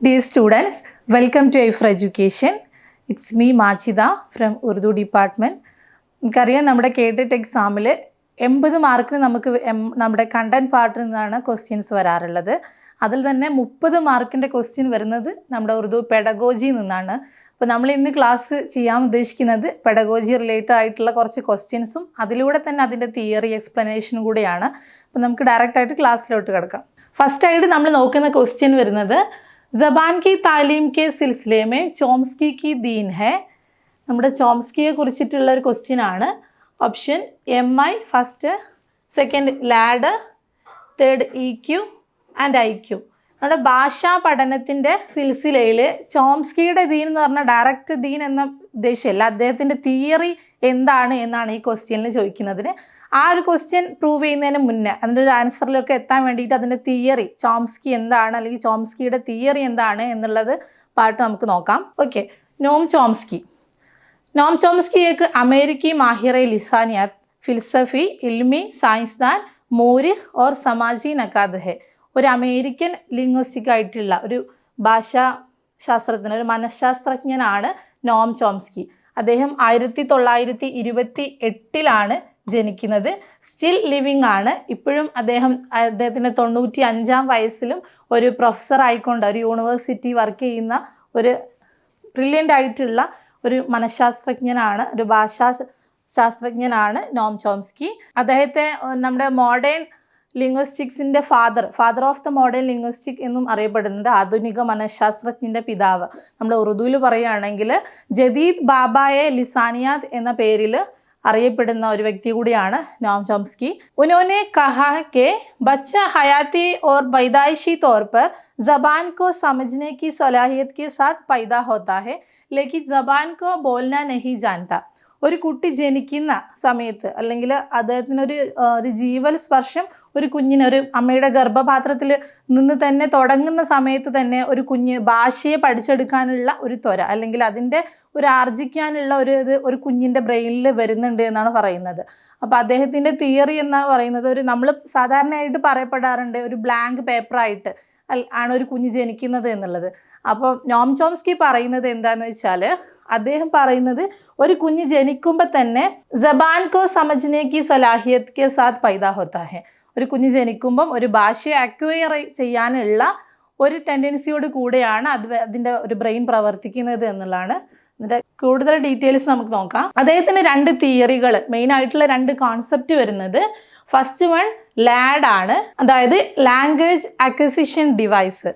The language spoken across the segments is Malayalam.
Dear students, welcome to for Education. It's me Machida from Urdu Department. നമുക്കറിയാം നമ്മുടെ കേട്ടിട്ട് എക്സാമിൽ എൺപത് മാർക്കിന് നമുക്ക് നമ്മുടെ കണ്ടന്റ് പാർട്ടിൽ നിന്നാണ് ക്വസ്റ്റ്യൻസ് വരാറുള്ളത് അതിൽ തന്നെ മുപ്പത് മാർക്കിന്റെ ക്വസ്റ്റ്യൻ വരുന്നത് നമ്മുടെ ഉറുദു പെഡഗോജിയിൽ നിന്നാണ് അപ്പോൾ നമ്മൾ ഇന്ന് ക്ലാസ് ചെയ്യാൻ ഉദ്ദേശിക്കുന്നത് പെഡഗോജി റിലേറ്റഡ് ആയിട്ടുള്ള കുറച്ച് ക്വസ്റ്റ്യൻസും അതിലൂടെ തന്നെ അതിന്റെ തിയറി എക്സ്പ്ലനേഷനും കൂടിയാണ് അപ്പോൾ നമുക്ക് ഡയറക്റ്റായിട്ട് ക്ലാസ്സിലോട്ട് കിടക്കാം ഫസ്റ്റായിട്ട് നമ്മൾ നോക്കുന്ന ക്വസ്റ്റ്യൻ വരുന്നത് ജബാൻ കി താലീം കെ സിൽസിലെ മേ ചോംസ്കി കി ദീൻ ഹെ നമ്മുടെ ചോംസ്കിയെ കുറിച്ചിട്ടുള്ള ഒരു ക്വസ്റ്റ്യൻ ആണ്. Option M I first second LAD third E Q and I Q നമ്മുടെ ഭാഷാ പഠനത്തിന്റെ സിൽസിലയിൽ ചോംസ്കിയുടെ ദീൻ എന്ന് പറഞ്ഞാൽ ഡയറക്റ്റ് ദീൻ എന്ന ഉദ്ദേശമല്ല. അദ്ദേഹത്തിന്റെ തിയറി എന്താണ് എന്നാണ് ഈ ക്വസ്റ്റ്യനിൽ ചോദിക്കുന്നതിന്. ആ ഒരു ക്വസ്റ്റ്യൻ പ്രൂവ് ചെയ്യുന്നതിന് മുന്നേ അതിന്റെ ഒരു ആൻസറിലൊക്കെ എത്താൻ വേണ്ടിയിട്ട് അതിന്റെ തിയറി ചോംസ്കി എന്താണ് അല്ലെങ്കിൽ ചോംസ്കിയുടെ തിയറി എന്താണ് എന്നുള്ളത് പാട്ട് നമുക്ക് നോക്കാം. ഓക്കെ നോം ചോംസ്കി നോം ചോംസ്കിയേക്ക് അമേരിക്കി മാഹിറ ലിസാനിയാത്ത് ഫിൽസഫി ഇൽമി സയൻസ്ദാൻ മോരിഹ് ഓർ സമാജി നക്കാദഹെ ഒരു അമേരിക്കൻ ലിംഗ്വിസ്റ്റിക് ആയിട്ടുള്ള ഒരു ഭാഷാ ശാസ്ത്രജ്ഞൻ ഒരു മനഃശാസ്ത്രജ്ഞനാണ് നോം ചോംസ്കി അദ്ദേഹം ആയിരത്തി തൊള്ളായിരത്തി ഇരുപത്തി എട്ടിലാണ് ജനിക്കുന്നത് സ്റ്റിൽ ലിവിങ് ആണ്. ഇപ്പോഴും അദ്ദേഹം അദ്ദേഹത്തിന്റെ തൊണ്ണൂറ്റി അഞ്ചാം വയസ്സിലും ഒരു പ്രൊഫസർ ആയിക്കൊണ്ട് ഒരു യൂണിവേഴ്സിറ്റി വർക്ക് ചെയ്യുന്ന ഒരു ബ്രില്യന്റ് ആയിട്ടുള്ള ഒരു മനഃശാസ്ത്രജ്ഞനാണ് ഒരു ഭാഷാ ശാസ്ത്രജ്ഞനാണ് നോം ചോംസ്കി. അദ്ദേഹത്തെ നമ്മുടെ modern ലിംഗ്വിസ്റ്റിക്സിന്റെ father father of the modern linguistic എന്നും അറിയപ്പെടുന്നുണ്ട് ആധുനിക മനഃശാസ്ത്രജ്ഞന്റെ പിതാവ്. നമ്മൾ ഉറുദുവിൽ പറയുകയാണെങ്കിൽ ജദീദ് ബാബായെ ലിസാനിയാദ് എന്ന പേരിൽ അറിയപ്പെടുന്ന ഒരു വ്യക്തി കൂടിയാണ് നോം ചോംസ്കി. ഉനോനെ കഹാ കെ ബച്ച ഹയാത്തി ഓർ पैदाइशी तौर पर ज़बान को समझने की सलाहियत के साथ पैदा होता है लेकिन ज़बान को बोलना नहीं जानता ഒരു കുട്ടി ജനിക്കുന്ന സമയത്ത് അല്ലെങ്കിൽ അദ്ദേഹത്തിനൊരു ഒരു ജീവൽ സ്പർശം ഒരു കുഞ്ഞിന് ഒരു അമ്മയുടെ ഗർഭപാത്രത്തിൽ നിന്ന് തന്നെ തുടങ്ങുന്ന സമയത്ത് തന്നെ ഒരു കുഞ്ഞ് ഭാഷയെ പഠിച്ചെടുക്കാനുള്ള ഒരു ത്വര അല്ലെങ്കിൽ അതിന്റെ ഒരു ആർജിക്കാനുള്ള ഒരു ഇത് ഒരു കുഞ്ഞിന്റെ ബ്രെയിനിൽ വരുന്നുണ്ട് എന്നാണ് പറയുന്നത്. അപ്പോൾ അദ്ദേഹത്തിന്റെ തിയറി എന്ന് പറയുന്നത് ഒരു നമ്മൾ സാധാരണയായിട്ട് പറയപ്പെടാറുണ്ട് ഒരു ബ്ലാങ്ക് പേപ്പറായിട്ട്. ആണ് ഒരു കുഞ്ഞ് ജനിക്കുന്നത് എന്നുള്ളത്. അപ്പോൾ നോം ചോംസ്കി പറയുന്നത് എന്താണെന്ന് വെച്ചാൽ അദ്ദേഹം പറയുന്നത് ഒരു കുഞ്ഞ് ജനിക്കുമ്പോൾ തന്നെ ജബാൻ കോ സമജ്നെ കി സലാഹിയത് കെ സാത്ത് പൈദാ ഹോത്താ ഹെ. ഒരു കുഞ്ഞ് ജനിക്കുമ്പം ഒരു ഭാഷയെ അക്വയർ ചെയ്യാനുള്ള ഒരു ടെൻഡൻസിയോട് കൂടെയാണ് അത് അതിന്റെ ഒരു ബ്രെയിൻ പ്രവർത്തിക്കുന്നത് എന്നുള്ളതാണ്. ഇതിന്റെ കൂടുതൽ ഡീറ്റെയിൽസ് നമുക്ക് നോക്കാം. അദ്ദേഹത്തിന് രണ്ട് തിയറികൾ മെയിൻ ആയിട്ടുള്ള രണ്ട് കോൺസെപ്റ്റ് വരുന്നത് ഫസ്റ്റ് വൺ ലാഡ് ആണ്. അതായത് language acquisition device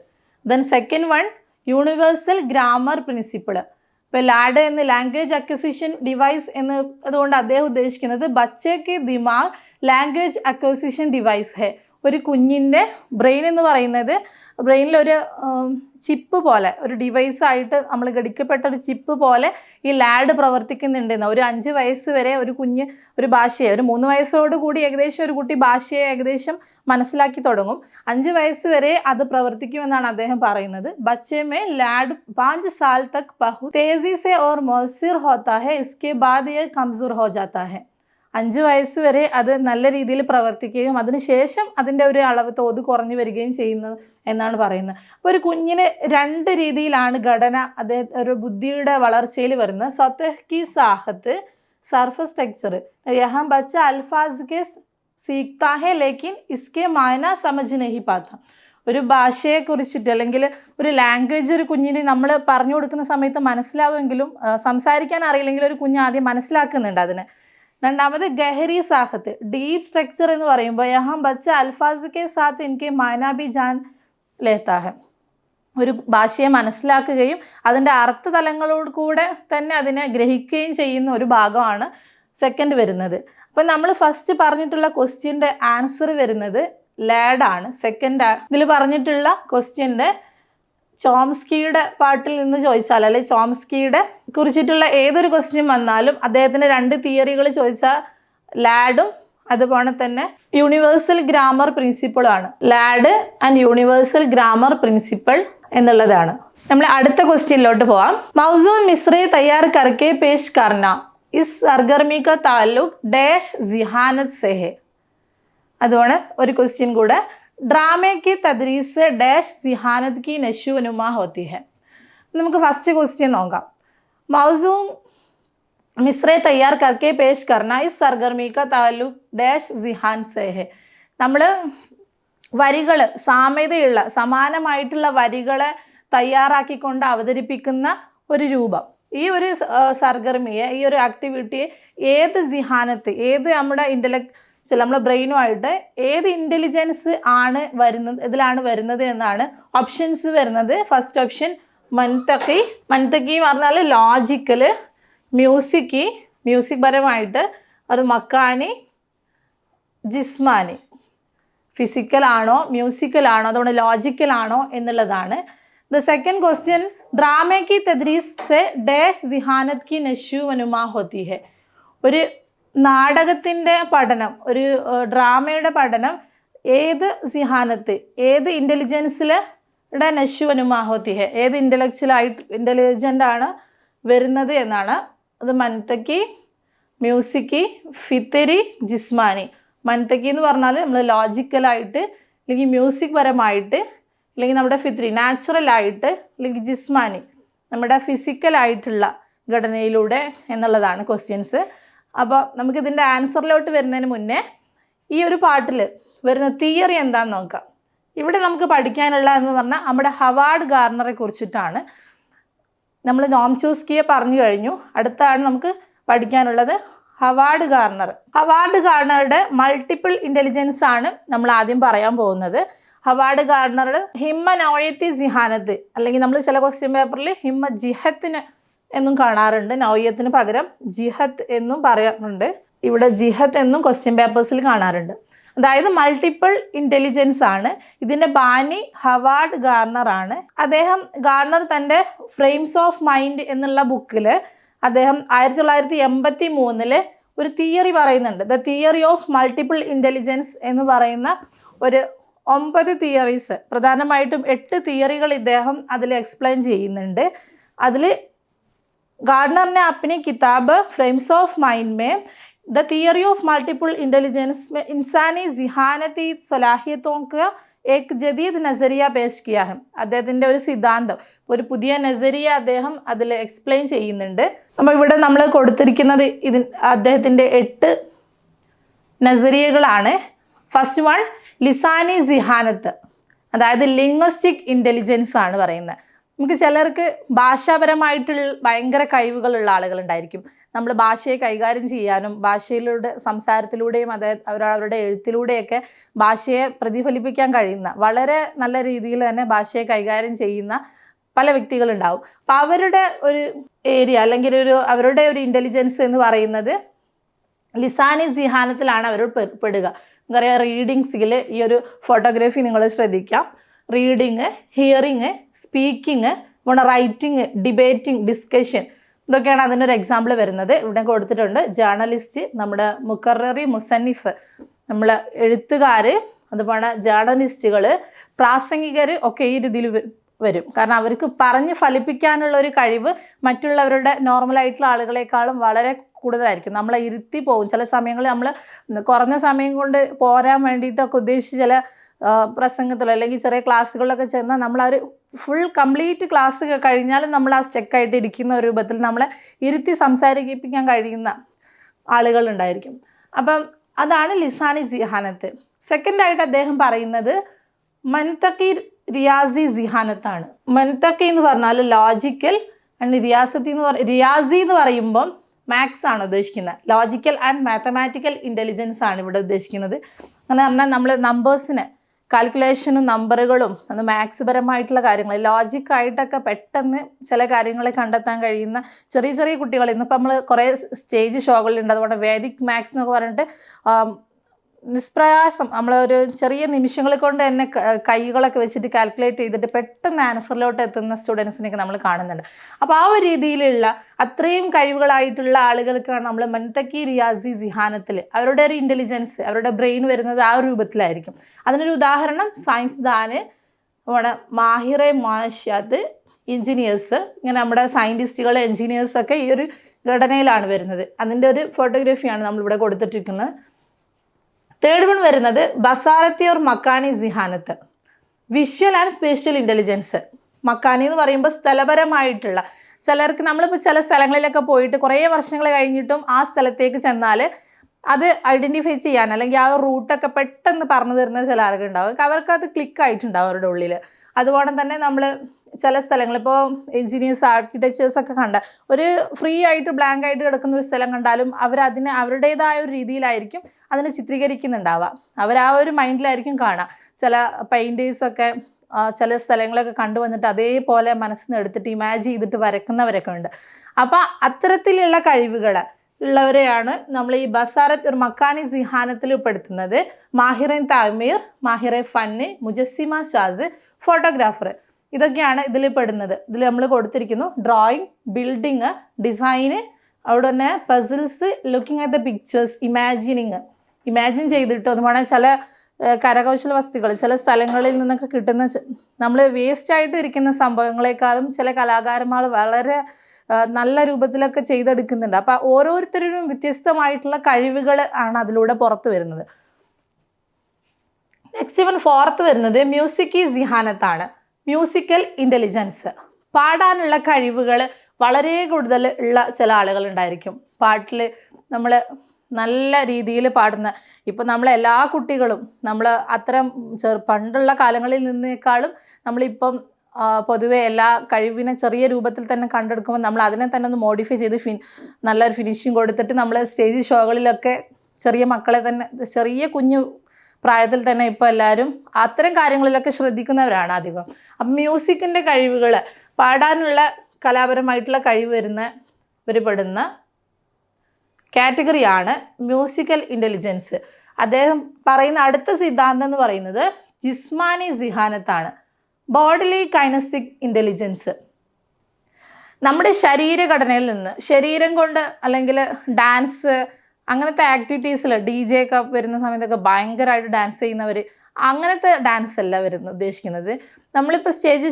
then second one universal grammar principle ഇപ്പോൾ ലാഡ് എന്ന് ലാംഗ്വേജ് അക്വസിഷൻ ഡിവൈസ് എന്ന് അതുകൊണ്ട് അദ്ദേഹം ഉദ്ദേശിക്കുന്നത് ബച്ചയ്ക്ക് ദിമാഗ് ലാംഗ്വേജ് അക്വസിഷൻ ഡിവൈസ് ഹെ. ഒരു കുഞ്ഞിന്റെ ബ്രെയിൻ എന്ന് പറയുന്നത് ബ്രെയിനിലൊരു ചിപ്പ് പോലെ ഒരു ഡിവൈസ് ആയിട്ട് നമ്മൾ ഘടിക്കപ്പെട്ട ഒരു ചിപ്പ് പോലെ ഈ ലാഡ് പ്രവർത്തിക്കുന്നുണ്ടെന്ന്. ഒരു അഞ്ച് വയസ്സ് വരെ ഒരു കുഞ്ഞ് ഒരു ഭാഷയെ ഒരു മൂന്ന് വയസ്സോട് കൂടി ഏകദേശം ഒരു കുട്ടി ഭാഷയെ ഏകദേശം മനസ്സിലാക്കി തുടങ്ങും. അഞ്ച് വയസ്സ് വരെ അത് പ്രവർത്തിക്കുമെന്നാണ് അദ്ദേഹം പറയുന്നത്. ബച്ചേമേ ലാഡ് പാഞ്ച് സാൽ തക് ബഹു തേസിസെ ഓർ മൊസിർ ഹോത്താഹെ ഇസ്കെ ബാദിയെ കംസൂർ ഹോ ജാത്താ അഞ്ച് വയസ്സ് വരെ അത് നല്ല രീതിയിൽ പ്രവർത്തിക്കുകയും അതിനുശേഷം അതിന്റെ ഒരു അളവ് തോത് കുറഞ്ഞു വരികയും ചെയ്യുന്നു എന്നാണ് പറയുന്നത്. അപ്പോൾ ഒരു കുഞ്ഞിന് രണ്ട് രീതിയിലാണ് ഘടന അദ്ദേഹം ഒരു ബുദ്ധിയുടെ വളർച്ചയിൽ വരുന്നത്. സത്തഹ് കി സാഹത്ത് സർഫസ് ടെക്സ്ചർ. യഹാം ബച്ച അൽഫാസ് കെ സീക്താ ഹെ ലേക്കിൻ ഇസ്കെ മായന സമജ് നഹി ഒരു ഭാഷയെ കുറിച്ചിട്ട് അല്ലെങ്കിൽ ഒരു ലാംഗ്വേജ് ഒരു കുഞ്ഞിന് നമ്മൾ പറഞ്ഞു കൊടുക്കുന്ന സമയത്ത് മനസ്സിലാവുമെങ്കിലും സംസാരിക്കാൻ അറിയില്ലെങ്കിൽ ഒരു കുഞ്ഞ് ആദ്യം മനസ്സിലാക്കുന്നുണ്ട് അതിന്. രണ്ടാമത് ഗഹരി സാഹത്ത്. ഡീപ് സ്ട്രക്ചർ എന്ന് പറയുമ്പോൾ യഹാം ബച്ച അൽഫാസ് കെ സാത്ത് എനിക്ക് മാനാബി ജാൻ ലേത്താ ഹെ ഒരു ഭാഷയെ മനസ്സിലാക്കുകയും അതിന്റെ അർത്ഥതലങ്ങളോട് കൂടെ തന്നെ അതിനെ ഗ്രഹിക്കുകയും ചെയ്യുന്ന ഒരു ഭാഗമാണ് സെക്കൻഡ് വരുന്നത്. അപ്പം നമ്മൾ ഫസ്റ്റ് പറഞ്ഞിട്ടുള്ള ക്വസ്റ്റ്യന്റെ ആൻസർ വരുന്നത് ലാഡാണ്. സെക്കൻഡ് ഇതിൽ പറഞ്ഞിട്ടുള്ള ക്വസ്റ്റ്യന്റെ ചോംസ്കിയുടെ പാട്ടിൽ നിന്ന് ചോദിച്ചാൽ അല്ലെ ചോംസ്കിയുടെ കുറിച്ചിട്ടുള്ള ഏതൊരു ക്വസ്റ്റ്യൻ വന്നാലും അദ്ദേഹത്തിന്റെ രണ്ട് തിയറികൾ ചോദിച്ചാൽ ലാഡും അതുപോലെ തന്നെ universal grammar പ്രിൻസിപ്പിളാണ് LAD and universal grammar principle എന്നുള്ളതാണ്. നമ്മൾ അടുത്ത ക്വസ്റ്റ്യനിലോട്ട് പോവാം. മൗസൂൺ മിശ്രെ തയ്യാർ കർക്കെ പേഷ് കർണ. ഇസ് സർഗർമി ക താലൂക്ക് ഡാഷ് ജിഹാനത് സെഹെ. അതുമാണ് ഒരു ക്വസ്റ്റ്യൻ കൂടെ ഡ്രാമ കി തദ്രീസ് ഡാഷ് സിഹാനത് കി നശുവനുമാ ഹോത്തി ഹെ. നമുക്ക് ഫസ്റ്റ് ക്വസ്റ്റ്യൻ നോക്കാം. മൗസൂം മിശ്രെ തയ്യാർ കർക്കെ പേഷ് കർണ ഈ സർഗർമിക താലൂക്ക് ഡാഷ് സിഹാൻ സേ ഹെ. നമ്മൾ വരികൾ സാമ്യതയുള്ള സമാനമായിട്ടുള്ള വരികളെ തയ്യാറാക്കിക്കൊണ്ട് അവതരിപ്പിക്കുന്ന ഒരു രൂപം. ഈ ഒരു സർഗർമിയെ ഈ ഒരു ആക്ടിവിറ്റിയെ ഏത് ജിഹാനത്ത് ഏത് നമ്മുടെ ഇന്റലക്ട് സോ നമ്മുടെ ബ്രെയിനുമായിട്ട് ഏത് ഇന്റലിജൻസ് ആണ് വരുന്നത് ഇതിലാണ് വരുന്നത് എന്നാണ് ഓപ്ഷൻസ് വരുന്നത്. First option മൻതക്കി. മൻതക്കി എന്ന് പറഞ്ഞാൽ ലോജിക്കൽ മ്യൂസിക്കി മ്യൂസിക് പരമായിട്ട് അത് മക്കാനി ജിസ്മാനി. ഫിസിക്കലാണോ മ്യൂസിക്കലാണോ അതുകൊണ്ട് ലോജിക്കലാണോ എന്നുള്ളതാണ്. ദ സെക്കൻഡ് ക്വസ്റ്റ്യൻ ഡ്രാമയ്ക്ക് തദ്രീസ് ഡേഷ് ഡാഷ് സിഹാനത് കി നശു മനുമാ ഹോത്തി ഹെ ഒരു നാടകത്തിന്റെ പഠനം ഒരു ഡ്രാമയുടെ പഠനം ഏത് സിഹാനത്ത് ഏത് ഇന്റലിജൻസിലെ നശു അനുമാഹോത്തിഹെ ഏത് ഇന്റലക്ച്വലായിട്ട് ഇന്റലിജന്റ് ആണ് വരുന്നത് എന്നാണ്. അത് മൻതക്കി മ്യൂസിക്കി ഫിത്തരി ജിസ്മാനി. മനത്തക്കി എന്ന് പറഞ്ഞാൽ നമ്മൾ ലോജിക്കലായിട്ട് അല്ലെങ്കിൽ മ്യൂസിക് പരമായിട്ട് അല്ലെങ്കിൽ നമ്മുടെ ഫിത്രി നാച്ചുറലായിട്ട് അല്ലെങ്കിൽ ജിസ്മാനി. നമ്മുടെ ഫിസിക്കലായിട്ടുള്ള ഘടനയിലൂടെ എന്നുള്ളതാണ് ക്വസ്റ്റ്യൻസ് അപ്പോൾ നമുക്കിതിന്റെ ആൻസറിലോട്ട് വരുന്നതിന് മുന്നേ ഈ ഒരു പാട്ടിൽ വരുന്ന തിയറി എന്താണെന്ന് നോക്കാം. ഇവിടെ നമുക്ക് പഠിക്കാനുള്ള എന്ന് പറഞ്ഞാൽ നമ്മുടെ ഹവാർഡ് ഗാർണറെ കുറിച്ചിട്ടാണ്. നമ്മൾ നോം ചൂസ്കിയെ പറഞ്ഞു കഴിഞ്ഞു. അടുത്താണ് നമുക്ക് പഠിക്കാനുള്ളത് ഹവാർഡ് ഗാർണർ. ഹവാർഡ് ഗാർണറുടെ മൾട്ടിപ്പിൾ ഇന്റലിജൻസ് ആണ് നമ്മൾ ആദ്യം പറയാൻ പോകുന്നത്. ഹവാർഡ് ഗാർണറുടെ ഹിമ്മ നോയത്തി ജിഹാനത്ത് അല്ലെങ്കിൽ നമ്മൾ ചില ക്വസ്റ്റ്യൻ പേപ്പറിൽ ഹിമ്മ ജിഹത്തിന് എന്നും കാണാറുണ്ട്. നൗയത്തിന് പകരം ജിഹത്ത് എന്നും പറയാറുണ്ട്. ഇവിടെ ജിഹത്ത് എന്നും ക്വസ്റ്റ്യൻ പേപ്പേഴ്സിൽ കാണാറുണ്ട്. അതായത് മൾട്ടിപ്പിൾ ഇന്റലിജൻസ് ആണ്. ഇതിന്റെ ബാനി ഹവാർഡ് ഗാർണർ ആണ്. അദ്ദേഹം ഗാർണർ തന്റെ ഫ്രെയിംസ് ഓഫ് മൈൻഡ് എന്നുള്ള ബുക്കിൽ അദ്ദേഹം ആയിരത്തി തൊള്ളായിരത്തി എൺപത്തി മൂന്നിൽ ഒരു തിയറി പറയുന്നുണ്ട്. The theory of multiple intelligence എന്ന് പറയുന്ന ഒരു ഒമ്പത് തിയറീസ് പ്രധാനമായിട്ടും എട്ട് തിയറികൾ ഇദ്ദേഹം അതിൽ എക്സ്പ്ലെയിൻ ചെയ്യുന്നുണ്ട്. അതിൽ गार्डनर ने अपनी किताब फ्रेम्स ऑफ माइंड में the theory of multiple intelligence में इंसानी जिहानती सलाहियतों का ഏക് ജദീദ് നസരിയ പേഷ് കിയ ഹം അദ്ദേഹത്തിന്റെ ഒരു സിദ്ധാന്തം. ഒരു പുതിയ നസരിയ അദ്ദേഹം അതിൽ എക്സ്പ്ലെയിൻ ചെയ്യുന്നുണ്ട്. അപ്പോൾ ഇവിടെ നമ്മൾ കൊടുത്തിരിക്കുന്നത് ഇതി അദ്ദേഹത്തിന്റെ എട്ട് നസരിയകളാണ്. ഫസ്റ്റ് വൺ ലിസാനി സിഹാനത്ത് അതായത് ലിംഗ്വസ്റ്റിക് ഇന്റലിജൻസ് ആണ് പറയുന്നത്. നമുക്ക് ചിലർക്ക് ഭാഷാപരമായിട്ടുള്ള ഭയങ്കര കഴിവുകളുള്ള ആളുകളുണ്ടായിരിക്കും. നമ്മൾ ഭാഷയെ കൈകാര്യം ചെയ്യാനും ഭാഷയിലൂടെ സംസാരത്തിലൂടെയും അതായത് അവരവരുടെ എഴുത്തിലൂടെയൊക്കെ ഭാഷയെ പ്രതിഫലിപ്പിക്കാൻ കഴിയുന്ന വളരെ നല്ല രീതിയിൽ തന്നെ ഭാഷയെ കൈകാര്യം ചെയ്യുന്ന പല വ്യക്തികളുണ്ടാവും. അപ്പം അവരുടെ ഒരു ഏരിയ അല്ലെങ്കിൽ ഒരു അവരുടെ ഒരു ഇന്റലിജൻസ് എന്ന് പറയുന്നത് ലിസാനി സിഹാനത്തിലാണ് അവർ പെടുക. നമുക്കറിയാം റീഡിങ്സിൽ ഈ ഒരു ഫോട്ടോഗ്രാഫി നിങ്ങൾ ശ്രദ്ധിക്കാം. റീഡിങ് ഹിയറിങ് സ്പീക്കിങ് നമ്മുടെ റൈറ്റിംഗ് ഡിബേറ്റിംഗ് ഡിസ്കഷൻ ഇതൊക്കെയാണ് അതിനൊരു എക്സാമ്പിൾ വരുന്നത്. ഇവിടെ കൊടുത്തിട്ടുണ്ട്. ജേർണലിസ്റ്റ് നമ്മുടെ മുക്കറി മുസന്നിഫ് നമ്മൾ എഴുത്തുകാർ അതുപോലെ ജേർണലിസ്റ്റുകൾ പ്രാസംഗികർ ഒക്കെ ഈ രീതിയിൽ വരും. കാരണം അവർക്ക് പറഞ്ഞ് ഫലിപ്പിക്കാനുള്ള ഒരു കഴിവ് മറ്റുള്ളവരുടെ നോർമലായിട്ടുള്ള ആളുകളെക്കാളും വളരെ കൂടുതലായിരിക്കും. നമ്മളെ ഇരുത്തി പോകും ചില സമയങ്ങളിൽ നമ്മൾ കുറഞ്ഞ സമയം കൊണ്ട് പോരാൻ വേണ്ടിയിട്ടൊക്കെ ഉദ്ദേശിച്ച് ചില ആ, പ്രസംഗത്തിലോ അല്ലെങ്കിൽ ചെറിയ ക്ലാസ്സുകളിലൊക്കെ ചെന്നാൽ നമ്മൾ ആ ഒരു ഫുൾ കംപ്ലീറ്റ് ക്ലാസ് കഴിഞ്ഞാലും നമ്മൾ ആ സ്റ്റെക്കായിട്ട് ഇരിക്കുന്ന രൂപത്തിൽ നമ്മളെ ഇരുത്തി സംസാരിപ്പിക്കാൻ കഴിയുന്ന ആളുകളുണ്ടായിരിക്കും അപ്പം അതാണ് ലിസാനി ജിഹാനത്ത്. സെക്കൻഡായിട്ട് അദ്ദേഹം പറയുന്നത് മൻതക്കി റിയാസി ജിഹാനത്താണ്. മൻതക്കി എന്ന് പറഞ്ഞാൽ ലോജിക്കൽ ആൻഡ് റിയാസത്തി എന്ന് പറ റിയാസി എന്ന് പറയുമ്പം മാത്സ് ആണ് ഉദ്ദേശിക്കുന്നത്. ലോജിക്കൽ ആൻഡ് മാത്തമാറ്റിക്കൽ ഇന്റലിജൻസ് ആണ് ഇവിടെ ഉദ്ദേശിക്കുന്നത്. അങ്ങനെ പറഞ്ഞാൽ നമ്മൾ നമ്പേഴ്സിന് കാൽക്കുലേഷനും നമ്പറുകളും അത് മാത്സ് പരമായിട്ടുള്ള കാര്യങ്ങൾ ലോജിക്കായിട്ടൊക്കെ പെട്ടെന്ന് ചില കാര്യങ്ങൾ കണ്ടെത്താൻ കഴിയുന്ന ചെറിയ ചെറിയ കുട്ടികൾ. ഇന്നിപ്പോൾ നമ്മൾ കുറേ സ്റ്റേജ് ഷോകളിലുണ്ട് അതുകൊണ്ട് വേദിക് മാത്സ് എന്നൊക്കെ പറഞ്ഞിട്ട് നിഷ്പ്രയാസം നമ്മളൊരു ചെറിയ നിമിഷങ്ങളെ കൊണ്ട് തന്നെ കൈകളൊക്കെ വെച്ചിട്ട് കാൽക്കുലേറ്റ് ചെയ്തിട്ട് പെട്ടെന്ന് ആൻസറിലോട്ട് എത്തുന്ന സ്റ്റുഡൻസിനെയൊക്കെ നമ്മൾ കാണുന്നുണ്ട്. അപ്പോൾ ആ ഒരു രീതിയിലുള്ള അത്രയും കഴിവുകളായിട്ടുള്ള ആളുകൾക്കാണ് നമ്മൾ മൻതക്കി റിയാസി സിഹാനത്തിൽ അവരുടെ ഒരു ഇന്റലിജൻസ് അവരുടെ ബ്രെയിൻ വരുന്നത് ആ രൂപത്തിലായിരിക്കും. അതിനൊരു ഉദാഹരണം സയൻസ് ദാന് ആണ് മാഹിറെ മാഷ്യാത്ത് എഞ്ചിനീയേഴ്സ് ഇങ്ങനെ നമ്മുടെ സയന്റിസ്റ്റുകൾ എഞ്ചിനീയേഴ്സൊക്കെ ഈ ഒരു ഘടനയിലാണ് വരുന്നത്. അതിന്റെ ഒരു ഫോട്ടോഗ്രാഫിയാണ് നമ്മളിവിടെ കൊടുത്തിട്ടിരിക്കുന്നത്. തേർഡ് വൺ വരുന്നത് ബസാറത്തി ഓർ മക്കാനി സിഹാനത്ത് വിഷ്വൽ ആൻഡ് സ്പേഷ്യൽ ഇന്റലിജൻസ് മക്കാനി എന്ന് പറയുമ്പോൾ സ്ഥലപരമായിട്ടുള്ള. ചിലർക്ക് നമ്മളിപ്പോൾ ചില സ്ഥലങ്ങളിലൊക്കെ പോയിട്ട് കുറേ വർഷങ്ങൾ കഴിഞ്ഞിട്ടും ആ സ്ഥലത്തേക്ക് ചെന്നാൽ അത് ഐഡന്റിഫൈ ചെയ്യാൻ അല്ലെങ്കിൽ ആ റൂട്ടൊക്കെ പെട്ടെന്ന് പറഞ്ഞു തരുന്ന ചില ആളുകളുണ്ടാവും അവർക്ക് അത് ക്ലിക്ക് ആയിട്ടുണ്ടാവും അവരുടെ ഉള്ളിൽ അതുപോലെ തന്നെ നമ്മൾ ചില സ്ഥലങ്ങൾ ഇപ്പോൾ എഞ്ചിനീയേഴ്സ് ആർക്കിടെക്ചേഴ്സ് ഒക്കെ കണ്ട ഒരു ഫ്രീ ആയിട്ട് ബ്ലാങ്ക് ആയിട്ട് കിടക്കുന്ന ഒരു സ്ഥലം കണ്ടാലും അവർ അതിനെ അവരുടേതായ ഒരു രീതിയിലായിരിക്കും അതിനെ ചിത്രീകരിക്കുന്നുണ്ടാവുക. അവർ ആ ഒരു മൈൻഡിലായിരിക്കും കാണുക. ചില പെയിന്റേഴ്സൊക്കെ ചില സ്ഥലങ്ങളൊക്കെ കണ്ടുവന്നിട്ട് അതേപോലെ മനസ്സിൽ നിന്ന് എടുത്തിട്ട് ഇമാജിൻ ചെയ്തിട്ട് വരക്കുന്നവരൊക്കെ ഉണ്ട്. അപ്പോൾ അത്തരത്തിലുള്ള കഴിവുകൾ ഉള്ളവരെയാണ് നമ്മൾ ഈ ബസാറത്ത് മക്കാനി സിഹാനത്തിൽ ഉൾപ്പെടുത്തുന്നത്. മാഹിറൻ താമീർ മാഹിറെ ഫന്ന് മുജസ്സിമ ഷാസ് ഫോട്ടോഗ്രാഫർ. ഇതൊക്കെയാണ് ഇതിൽ പെടുന്നത്. ഇതിൽ നമ്മൾ കൊടുത്തിരിക്കുന്നു ഡ്രോയിങ് ബിൽഡിങ് ഡിസൈന് അവിടെ തന്നെ puzzles looking at the pictures imagining imagine ചെയ്തിട്ട് അതുപോലെ ചില കരകൗശല വസ്തുക്കൾ ചില സ്ഥലങ്ങളിൽ നിന്നൊക്കെ കിട്ടുന്ന നമ്മൾ വേസ്റ്റ് ആയിട്ട് ഇരിക്കുന്ന സംഭവങ്ങളെക്കാളും ചില കലാകാരന്മാർ വളരെ നല്ല രൂപത്തിലൊക്കെ ചെയ്തെടുക്കുന്നുണ്ട്. അപ്പം ഓരോരുത്തരും വ്യത്യസ്തമായിട്ടുള്ള കഴിവുകൾ ആണ് അതിലൂടെ പുറത്തു വരുന്നത്. നെക്സ്റ്റ് ഇവൻ ഫോർത്ത് വരുന്നത് മ്യൂസിക് ഈ സിഹാനത്താണ് മ്യൂസിക്കൽ ഇന്റലിജൻസ് പാടാനുള്ള കഴിവുകൾ വളരെ കൂടുതൽ ഉള്ള ചില ആളുകൾ ഉണ്ടായിരിക്കും. പാട്ടിൽ നമ്മൾ നല്ല രീതിയിൽ പാടുന്ന ഇപ്പം നമ്മൾ എല്ലാ കുട്ടികളും നമ്മൾ അത്തരം ചെറു പണ്ടുള്ള കാലങ്ങളിൽ നിന്നേക്കാളും നമ്മളിപ്പം പൊതുവെ എല്ലാ കഴിവിനെ ചെറിയ രൂപത്തിൽ തന്നെ കണ്ടെടുക്കുമ്പോൾ നമ്മൾ അതിനെ തന്നെ ഒന്ന് മോഡിഫൈ ചെയ്ത് ഫിൻ നല്ലൊരു ഫിനിഷിങ് കൊടുത്തിട്ട് നമ്മൾ സ്റ്റേജ് ഷോകളിലൊക്കെ ചെറിയ മക്കളെ തന്നെ ചെറിയ കുഞ്ഞു പ്രായത്തിൽ തന്നെ ഇപ്പോൾ എല്ലാവരും അത്തരം കാര്യങ്ങളിലൊക്കെ ശ്രദ്ധിക്കുന്നവരാണ് അധികം. അപ്പം മ്യൂസിക്കിന്റെ കഴിവുകൾ പാടാനുള്ള കലാപരമായിട്ടുള്ള കഴിവ് വരുന്ന വരുപെടുന്ന കാറ്റഗറിയാണ് മ്യൂസിക്കൽ ഇന്റലിജൻസ്. അദ്ദേഹം പറയുന്ന അടുത്ത സിദ്ധാന്തം എന്ന് പറയുന്നത് ജിസ്മാനി സിഹാനത്താണ്. Bodily കൈനസ്റ്റിക് intelligence. നമ്മുടെ ശരീരഘടനയിൽ നിന്ന് ശരീരം കൊണ്ട് അല്ലെങ്കിൽ ഡാൻസ് അങ്ങനത്തെ ആക്ടിവിറ്റീസിൽ ഡി ജെ ഒക്കെ വരുന്ന സമയത്തൊക്കെ ഭയങ്കരമായിട്ട് ഡാൻസ് ചെയ്യുന്നവർ അങ്ങനത്തെ ഡാൻസ് അല്ല വരുന്ന ഉദ്ദേശിക്കുന്നത്. നമ്മളിപ്പോൾ സ്റ്റേജ്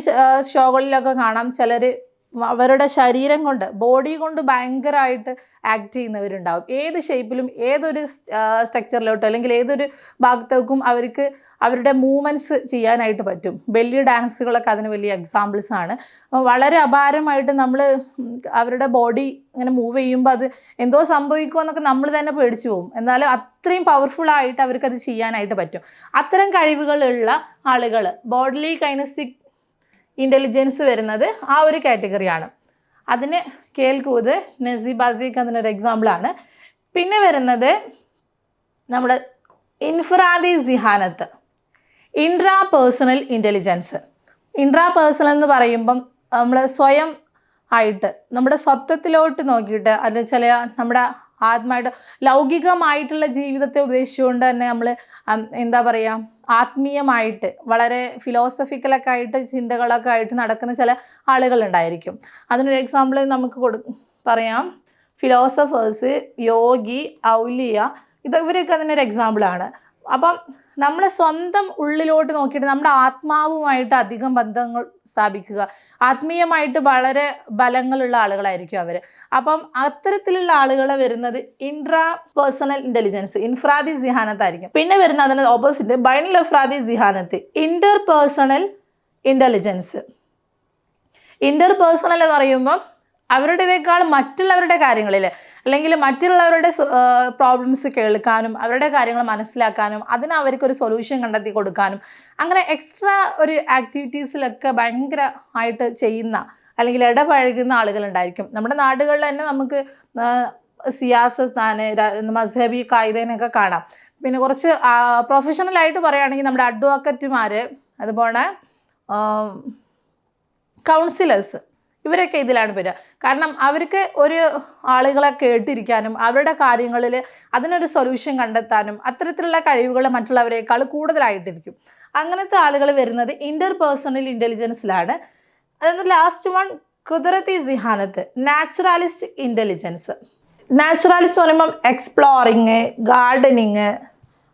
ഷോകളിലൊക്കെ കാണാം ചിലർ അവരുടെ ശരീരം കൊണ്ട് ബോഡി കൊണ്ട് ഭയങ്കരമായിട്ട് ആക്ട് ചെയ്യുന്നവരുണ്ടാവും. ഏത് ഷേപ്പിലും ഏതൊരു സ്ട്രക്ചറിലോട്ടോ അല്ലെങ്കിൽ ഏതൊരു ഭാഗത്തേക്കും അവർക്ക് അവരുടെ മൂവ്മെന്റ്സ് ചെയ്യാനായിട്ട് പറ്റും. വലിയ ഡാൻസുകളൊക്കെ അതിന് വലിയ എക്സാമ്പിൾസ് ആണ്. വളരെ അപാരമായിട്ട് നമ്മൾ അവരുടെ ബോഡി ഇങ്ങനെ മൂവ് ചെയ്യുമ്പോൾ അത് എന്തോ സംഭവിക്കുമെന്നൊക്കെ നമ്മൾ തന്നെ പേടിച്ചു പോകും. എന്നാലും അത്രയും പവർഫുൾ ആയിട്ട് അവർക്ക് അത് ചെയ്യാനായിട്ട് പറ്റും. അത്തരം കഴിവുകളുള്ള ആളുകൾ ബോഡിലി കൈനസിക് ഇന്റലിജൻസ് വരുന്നത് ആ ഒരു കാറ്റഗറിയാണ് അതിന് കേൾക്കൂത് നസീബാസിക്ക് അതിനൊരു എക്സാമ്പിളാണ് പിന്നെ വരുന്നത് നമ്മുടെ ഇൻഫ്രാദി സിഹാനത്ത് intrapersonal intelligence intrapersonal എന്ന് പറയുമ്പം നമ്മൾ സ്വയം ആയിട്ട് നമ്മുടെ സ്വത്വത്തിലോട്ട് നോക്കിയിട്ട് അല്ലെങ്കിൽ ചില നമ്മുടെ ആത്മായിട്ട് ലൗകികമായിട്ടുള്ള ജീവിതത്തെ ഉപദേശിച്ചുകൊണ്ട് തന്നെ നമ്മൾ എന്താ പറയുക ആത്മീയമായിട്ട് വളരെ ഫിലോസഫിക്കലൊക്കെ ആയിട്ട് ചിന്തകളൊക്കെ ആയിട്ട് നടക്കുന്ന ചില ആളുകളുണ്ടായിരിക്കും അതിനൊരു എക്സാമ്പിൾ നമുക്ക് കൊടു പറയാം. ഫിലോസഫേഴ്സ് യോഗി ഔലിയ ഇത് ഇവരൊക്കെ അതിനൊരു എക്സാമ്പിളാണ് അപ്പം നമ്മൾ സ്വന്തം ഉള്ളിലോട്ട് നോക്കിയിട്ട് നമ്മുടെ ആത്മാവുമായിട്ട് അധികം ബന്ധങ്ങൾ സ്ഥാപിക്കുക. ആത്മീയമായിട്ട് വളരെ ബലങ്ങളുള്ള ആളുകളായിരിക്കും അവർ അപ്പം അത്തരത്തിലുള്ള ആളുകൾ വരുന്നത് ഇൻട്രാ പേഴ്സണൽ ഇന്റലിജൻസ് ഇൻഫ്രാദി സിഹാനത്തായിരിക്കും പിന്നെ വരുന്ന അതിന് ഓപ്പോസിറ്റ് ബൈനൽ ഇഫ്രാദി സിഹാനത്ത് interpersonal intelligence interpersonal എന്ന് പറയുമ്പം അവരുടേതേക്കാൾ മറ്റുള്ളവരുടെ കാര്യങ്ങളിൽ അല്ലെങ്കിൽ മറ്റുള്ളവരുടെ പ്രോബ്ലംസ് കേൾക്കാനും അവരുടെ കാര്യങ്ങൾ മനസ്സിലാക്കാനും അതിന് അവർക്കൊരു സൊല്യൂഷൻ കണ്ടെത്തി കൊടുക്കാനും അങ്ങനെ എക്സ്ട്രാ ഒരു ആക്ടിവിറ്റീസിലൊക്കെ ഭയങ്കര ആയിട്ട് ചെയ്യുന്ന അല്ലെങ്കിൽ ഇടപഴകുന്ന ആളുകളുണ്ടായിരിക്കും. നമ്മുടെ നാടുകളിൽ തന്നെ നമുക്ക് സിയാസത്താന് മസ്ഹബി കായികനൊക്കെ കാണാം. പിന്നെ കുറച്ച് പ്രൊഫഷണലായിട്ട് പറയുകയാണെങ്കിൽ നമ്മുടെ അഡ്വക്കറ്റുമാർ അതുപോലെ കൗൺസിലേഴ്സ് ഇവരൊക്കെ ഇതിലാണ് വരിക. കാരണം അവർക്ക് ഒരു ആളുകളെ കേട്ടിരിക്കാനും അവരുടെ കാര്യങ്ങളിൽ അതിനൊരു സൊല്യൂഷൻ കണ്ടെത്താനും അത്തരത്തിലുള്ള കഴിവുകൾ മറ്റുള്ളവരെക്കാൾ കൂടുതലായിട്ടിരിക്കും. അങ്ങനത്തെ ആളുകൾ വരുന്നത് ഇന്റർ പേഴ്സണൽ ഇന്റലിജൻസിലാണ് അതായത് ലാസ്റ്റ് വൺ കുതിരത്തി ജിഹാനത്ത് നാച്ചുറാലിസ്റ്റ് ഇന്റലിജൻസ് നാച്ചുറാലിസ്റ്റ് പറയുമ്പം എക്സ്പ്ലോറിങ് ഗാർഡനിങ്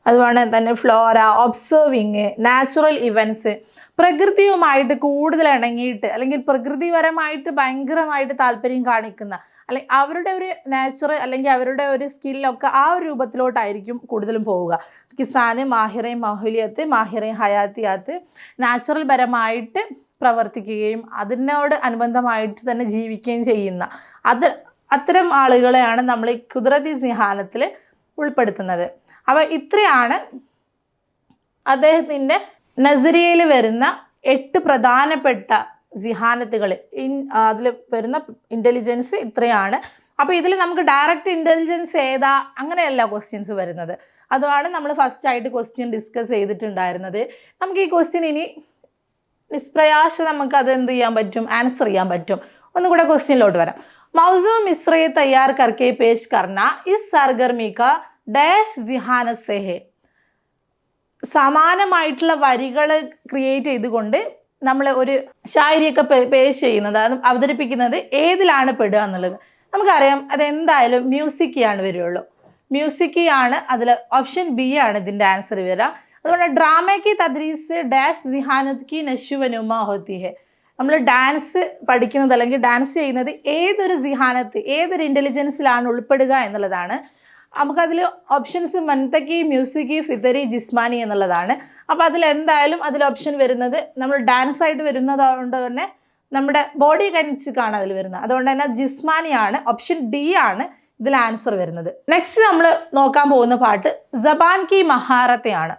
അതുപോലെ തന്നെ ഫ്ലോറ ഒബ്സർവിങ് നാച്ചുറൽ ഇവന്റ്സ് പ്രകൃതിയുമായിട്ട് കൂടുതൽ ഇണങ്ങിയിട്ട് അല്ലെങ്കിൽ പ്രകൃതിപരമായിട്ട് ഭയങ്കരമായിട്ട് താല്പര്യം കാണിക്കുന്ന അല്ലെങ്കിൽ അവരുടെ ഒരു നാച്ചുറൽ അല്ലെങ്കിൽ അവരുടെ ഒരു സ്കില്ലൊക്കെ ആ ഒരു രൂപത്തിലോട്ടായിരിക്കും കൂടുതലും പോവുക. കിസാന് മാഹിറയും മാഹുലിയത്ത് മാഹിറയും ഹയാത്തിയാത്ത് നാച്ചുറൽ പരമായിട്ട് പ്രവർത്തിക്കുകയും അതിനോട് അനുബന്ധമായിട്ട് തന്നെ ജീവിക്കുകയും ചെയ്യുന്ന അത് അത്തരം ആളുകളെയാണ് നമ്മൾ ഈ കുതിരതി സിഹാനത്തിൽ ഉൾപ്പെടുത്തുന്നത്. അപ്പോൾ ഇത്രയാണ് അദ്ദേഹത്തിന്റെ നസരിയയിൽ വരുന്ന എട്ട് പ്രധാനപ്പെട്ട ജിഹാനത്തുകൾ. ഇൻ അതിൽ വരുന്ന ഇന്റലിജൻസ് ഇത്രയാണ്. അപ്പോൾ ഇതിൽ നമുക്ക് ഡയറക്റ്റ് ഇന്റലിജൻസ് ഏതാ? അങ്ങനെയല്ല ക്വസ്റ്റ്യൻസ് വരുന്നത്. അതുമാണ് നമ്മൾ ഫസ്റ്റ് ആയിട്ട് ക്വസ്റ്റ്യൻ ഡിസ്കസ് ചെയ്തിട്ടുണ്ടായിരുന്നത്. നമുക്ക് ഈ ക്വസ്റ്റ്യൻ ഇനി നിസ്പ്രയാശ നമുക്ക് അത് എന്ത് ചെയ്യാൻ പറ്റും? ആൻസർ ചെയ്യാൻ പറ്റും. ഒന്നുകൂടെ ക്വസ്റ്റ്യനിലോട്ട് വരാം. മൗസു മിശ്രയെ തയ്യാർ കർക്കെ പേഷ് കർണ ഇസ് സർഗർമിക ഡാഷ് ജിഹാന സെഹെ. സമാനമായിട്ടുള്ള വരികൾ ക്രിയേറ്റ് ചെയ്തുകൊണ്ട് നമ്മൾ ഒരു ശായരിയൊക്കെ പേശ് ചെയ്യുന്നത് അത് അവതരിപ്പിക്കുന്നത് ഏതിലാണ് പെടുക എന്നുള്ളത്. നമുക്കറിയാം അതെന്തായാലും മ്യൂസിക്കാണ് വരുള്ളൂ. മ്യൂസിക്കാണ് അതിൽ ഓപ്ഷൻ ബി ആണ് ഇതിന്റെ ആൻസർ വരിക. അതുകൊണ്ട് ഡ്രാമയ്ക്ക് തദ്രീസ് ഡാഷ് സിഹാനത് കി നശുവനുമ ഹെ നമ്മൾ ഡാൻസ് പഠിക്കുന്നത് അല്ലെങ്കിൽ ഡാൻസ് ചെയ്യുന്നത് ഏതൊരു സിഹാനത്ത് ഏതൊരു ഇന്റലിജൻസിലാണ് ഉൾപ്പെടുക എന്നുള്ളതാണ് നമുക്കതിൽ ഓപ്ഷൻസ് മൻതക്കി മ്യൂസിക് ഫിതരി ജിസ്മാനി എന്നുള്ളതാണ്. അപ്പോൾ അതിൽ എന്തായാലും അതിൽ ഓപ്ഷൻ വരുന്നത് നമ്മൾ ഡാൻസ് ആയിട്ട് വരുന്നത് കൊണ്ട് തന്നെ നമ്മുടെ ബോഡി കനച്ചിക്കാണ് അതിൽ വരുന്നത്. അതുകൊണ്ട് തന്നെ ജിസ്മാനിയാണ് ഓപ്ഷൻ ഡി ആണ് ഇതിൽ ആൻസർ വരുന്നത്. നെക്സ്റ്റ് നമ്മൾ നോക്കാൻ പോകുന്ന പാട്ട് ജബാൻ കി മഹാരത്തെയാണ്